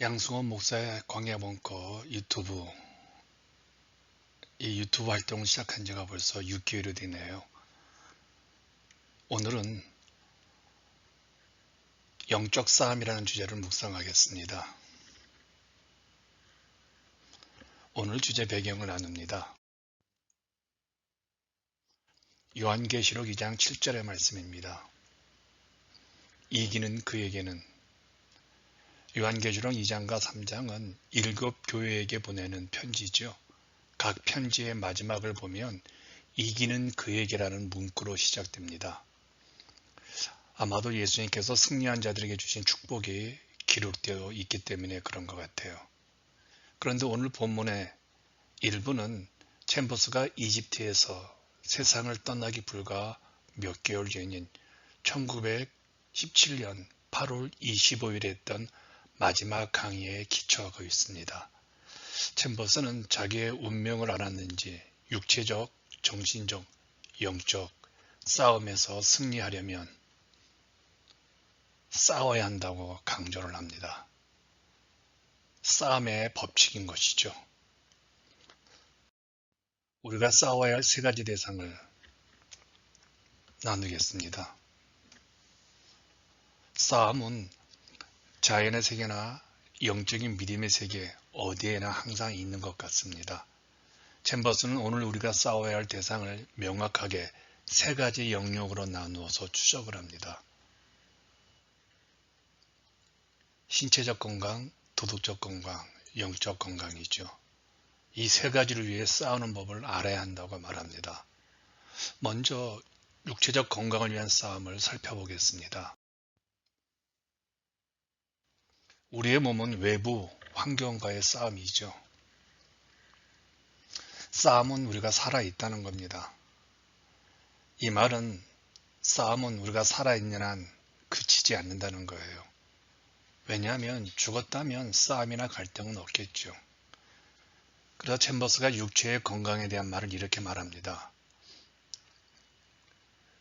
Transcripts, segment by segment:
양승원 목사의 광야본거 유튜브 이 유튜브 활동을 시작한 지가 벌써 6개월이 되네요. 오늘은 영적 싸움이라는 주제를 묵상하겠습니다. 오늘 주제 배경을 나눕니다. 요한계시록 2장 7절의 말씀입니다. 이기는 그에게는 요한계시록 2장과 3장은 일곱 교회에게 보내는 편지죠. 각 편지의 마지막을 보면 이기는 그에게라는 문구로 시작됩니다. 아마도 예수님께서 승리한 자들에게 주신 축복이 기록되어 있기 때문에 그런 것 같아요. 그런데 오늘 본문의 일부는 챔버스가 이집트에서 세상을 떠나기 불과 몇 개월 전인 1917년 8월 25일에 했던 마지막 강의에 기초하고 있습니다. 챔버스는 자기의 운명을 알았는지 육체적, 정신적, 영적 싸움에서 승리하려면 싸워야 한다고 강조를 합니다. 싸움의 법칙인 것이죠. 우리가 싸워야 할 세 가지 대상을 나누겠습니다. 싸움은 자연의 세계나 영적인 믿음의 세계 어디에나 항상 있는 것 같습니다. 챔버스는 오늘 우리가 싸워야 할 대상을 명확하게 세 가지 영역으로 나누어서 추적을 합니다. 신체적 건강, 도덕적 건강, 영적 건강이죠. 이 세 가지를 위해 싸우는 법을 알아야 한다고 말합니다. 먼저 육체적 건강을 위한 싸움을 살펴보겠습니다. 우리의 몸은 외부 환경과의 싸움이죠. 싸움은 우리가 살아있다는 겁니다. 이 말은 싸움은 우리가 살아있는 한 그치지 않는다는 거예요. 왜냐하면 죽었다면 싸움이나 갈등은 없겠죠. 그래서 챔버스가 육체의 건강에 대한 말을 이렇게 말합니다.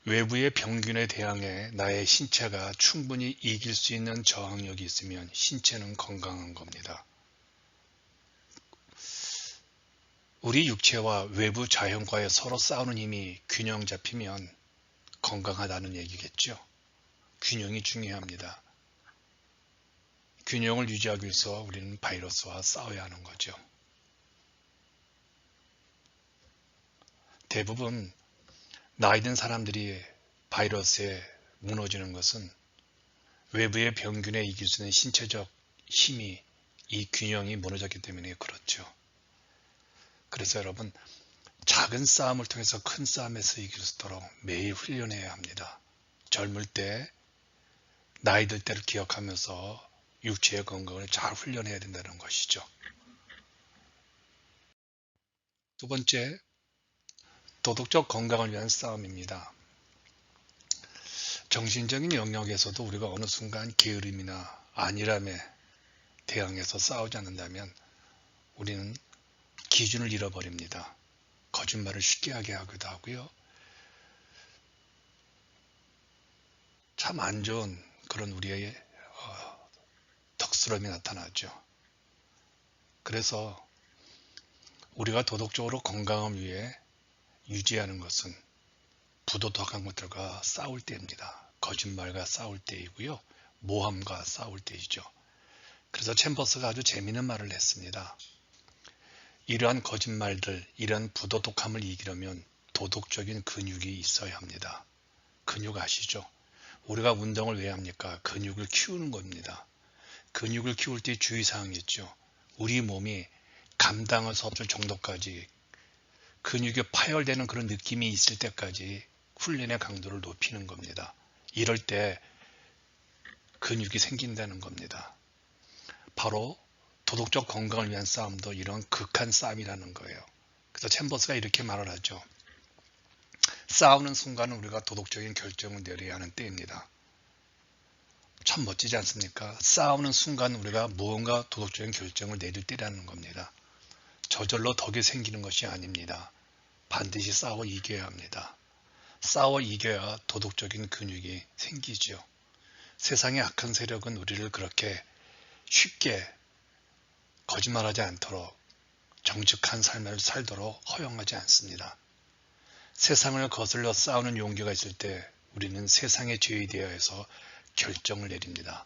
외부의 병균에 대항해 나의 신체가 충분히 이길 수 있는 저항력이 있으면 신체는 건강한 겁니다. 우리 육체와 외부 자연과의 서로 싸우는 힘이 균형 잡히면 건강하다는 얘기겠죠. 균형이 중요합니다. 균형을 유지하기 위해서 우리는 바이러스와 싸워야 하는 거죠. 대부분 나이 든 사람들이 바이러스에 무너지는 것은 외부의 병균에 이길 수 있는 신체적 힘이 이 균형이 무너졌기 때문에 그렇죠. 그래서 여러분 작은 싸움을 통해서 큰 싸움에서 이길 수 있도록 매일 훈련해야 합니다. 젊을 때 나이 들 때를 기억하면서 육체의 건강을 잘 훈련해야 된다는 것이죠. 두 번째, 도덕적 건강을 위한 싸움입니다. 정신적인 영역에서도 우리가 어느 순간 게으름이나 안일함에 대항해서 싸우지 않는다면 우리는 기준을 잃어버립니다. 거짓말을 쉽게 하게 하기도 하고요. 참 안 좋은 그런 우리의 어, 덕스러움이 나타나죠. 그래서 우리가 도덕적으로 건강을 위해 유지하는 것은 부도덕한 것들과 싸울 때입니다. 거짓말과 싸울 때이고요. 모함과 싸울 때이죠. 그래서 챔버스가 아주 재미있는 말을 했습니다. 이러한 거짓말들, 이러한 부도덕함을 이기려면 도덕적인 근육이 있어야 합니다. 근육 아시죠? 우리가 운동을 왜 합니까? 근육을 키우는 겁니다. 근육을 키울 때 주의사항이 있죠. 우리 몸이 감당할 수 없을 정도까지 근육이 파열되는 그런 느낌이 있을 때까지 훈련의 강도를 높이는 겁니다. 이럴 때 근육이 생긴다는 겁니다. 바로 도덕적 건강을 위한 싸움도 이런 극한 싸움이라는 거예요. 그래서 챔버스가 이렇게 말을 하죠. 싸우는 순간은 우리가 도덕적인 결정을 내려야 하는 때입니다. 참 멋지지 않습니까? 싸우는 순간 우리가 무언가 도덕적인 결정을 내릴 때라는 겁니다. 저절로 덕이 생기는 것이 아닙니다. 반드시 싸워 이겨야 합니다. 싸워 이겨야 도덕적인 근육이 생기죠. 세상의 악한 세력은 우리를 그렇게 쉽게 거짓말하지 않도록 정직한 삶을 살도록 허용하지 않습니다. 세상을 거슬러 싸우는 용기가 있을 때 우리는 세상의 죄에 대하여서 결정을 내립니다.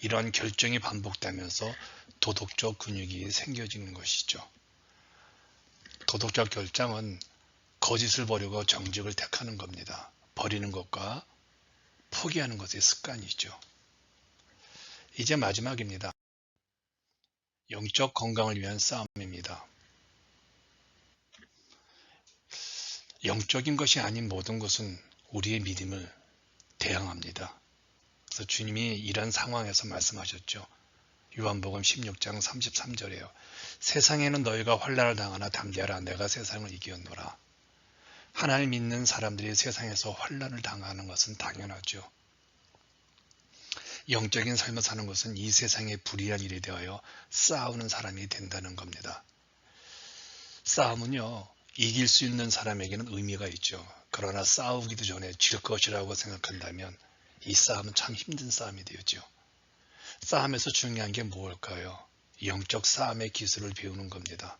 이러한 결정이 반복되면서 도덕적 근육이 생겨지는 것이죠. 도덕적 결정은 거짓을 버리고 정직을 택하는 겁니다. 버리는 것과 포기하는 것의 습관이죠. 이제 마지막입니다. 영적 건강을 위한 싸움입니다. 영적인 것이 아닌 모든 것은 우리의 믿음을 대항합니다. 그래서 주님이 이런 상황에서 말씀하셨죠. 요한복음 16장 33절에요. 세상에는 너희가 환란을 당하나 담대하라 내가 세상을 이기었노라. 하나님 믿는 사람들이 세상에서 환란을 당하는 것은 당연하죠. 영적인 삶을 사는 것은 이 세상의 불의한 일에 대하여 싸우는 사람이 된다는 겁니다. 싸움은요, 이길 수 있는 사람에게는 의미가 있죠. 그러나 싸우기도 전에 질 것이라고 생각한다면 이 싸움은 참 힘든 싸움이 되었죠. 싸움에서 중요한 게 무엇일까요? 영적 싸움의 기술을 배우는 겁니다.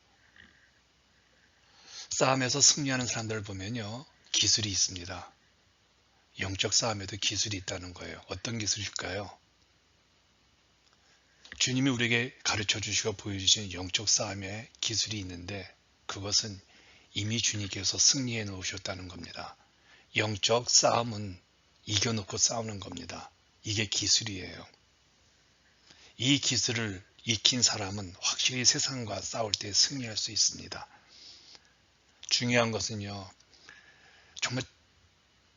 싸움에서 승리하는 사람들을 보면요. 기술이 있습니다. 영적 싸움에도 기술이 있다는 거예요. 어떤 기술일까요? 주님이 우리에게 가르쳐 주시고 보여주신 영적 싸움의 기술이 있는데 그것은 이미 주님께서 승리해 놓으셨다는 겁니다. 영적 싸움은 이겨놓고 싸우는 겁니다. 이게 기술이에요. 이 기술을 익힌 사람은 확실히 세상과 싸울 때 승리할 수 있습니다. 중요한 것은요, 정말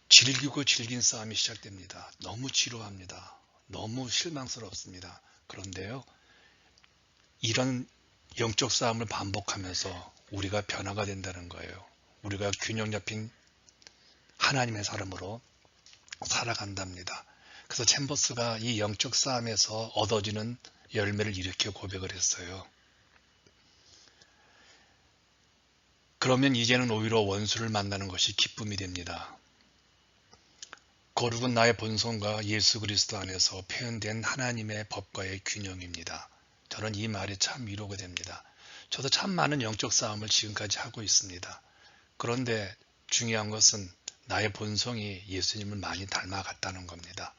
질기고 질긴 싸움이 시작됩니다. 너무 지루합니다. 너무 실망스럽습니다. 그런데요, 이런 영적 싸움을 반복하면서 우리가 변화가 된다는 거예요. 우리가 균형 잡힌 하나님의 사람으로 살아간답니다. 그래서 챔버스가 이 영적 싸움에서 얻어지는 열매를 이렇게 고백을 했어요. 그러면 이제는 오히려 원수를 만나는 것이 기쁨이 됩니다. 거룩은 나의 본성과 예수 그리스도 안에서 표현된 하나님의 법과의 균형입니다. 저는 이 말이 참 위로가 됩니다. 저도 참 많은 영적 싸움을 지금까지 하고 있습니다. 그런데 중요한 것은 나의 본성이 예수님을 많이 닮아갔다는 겁니다.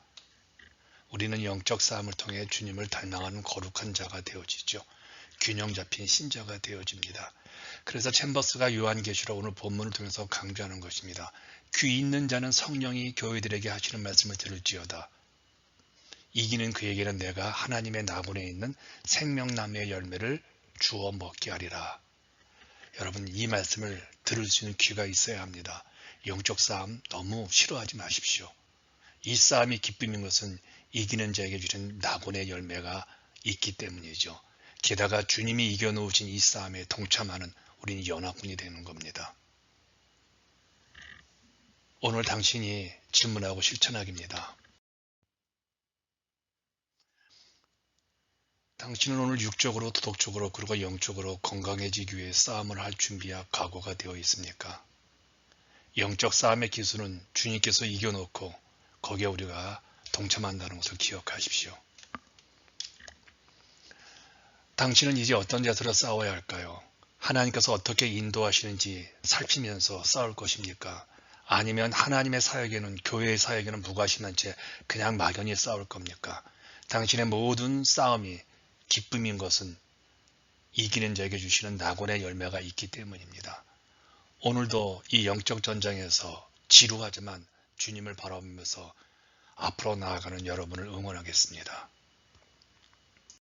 우리는 영적 싸움을 통해 주님을 닮아가는 거룩한 자가 되어지죠. 균형 잡힌 신자가 되어집니다. 그래서 챔버스가 요한계시록 오늘 본문을 통해서 강조하는 것입니다. 귀 있는 자는 성령이 교회들에게 하시는 말씀을 들을지어다. 이기는 그에게는 내가 하나님의 나군에 있는 생명나무의 열매를 주어 먹게 하리라. 여러분 이 말씀을 들을 수 있는 귀가 있어야 합니다. 영적 싸움 너무 싫어하지 마십시오. 이 싸움이 기쁨인 것은 이기는 자에게 주신 낙원의 열매가 있기 때문이죠. 게다가 주님이 이겨놓으신 이 싸움에 동참하는 우리는 연합군이 되는 겁니다. 오늘 당신이 질문하고 실천하기입니다. 당신은 오늘 육적으로 도덕적으로 그리고 영적으로 건강해지기 위해 싸움을 할 준비와 각오가 되어 있습니까? 영적 싸움의 기술은 주님께서 이겨놓고 거기에 우리가 동참한다는 것을 기억하십시오. 당신은 이제 어떤 자세로 싸워야 할까요? 하나님께서 어떻게 인도하시는지 살피면서 싸울 것입니까? 아니면 하나님의 사역에는 교회의 사역에는 무관심한 채 그냥 막연히 싸울 겁니까? 당신의 모든 싸움이 기쁨인 것은 이기는 자에게 주시는 낙원의 열매가 있기 때문입니다. 오늘도 이 영적 전장에서 지루하지만 주님을 바라보면서 앞으로 나아가는 여러분을 응원하겠습니다.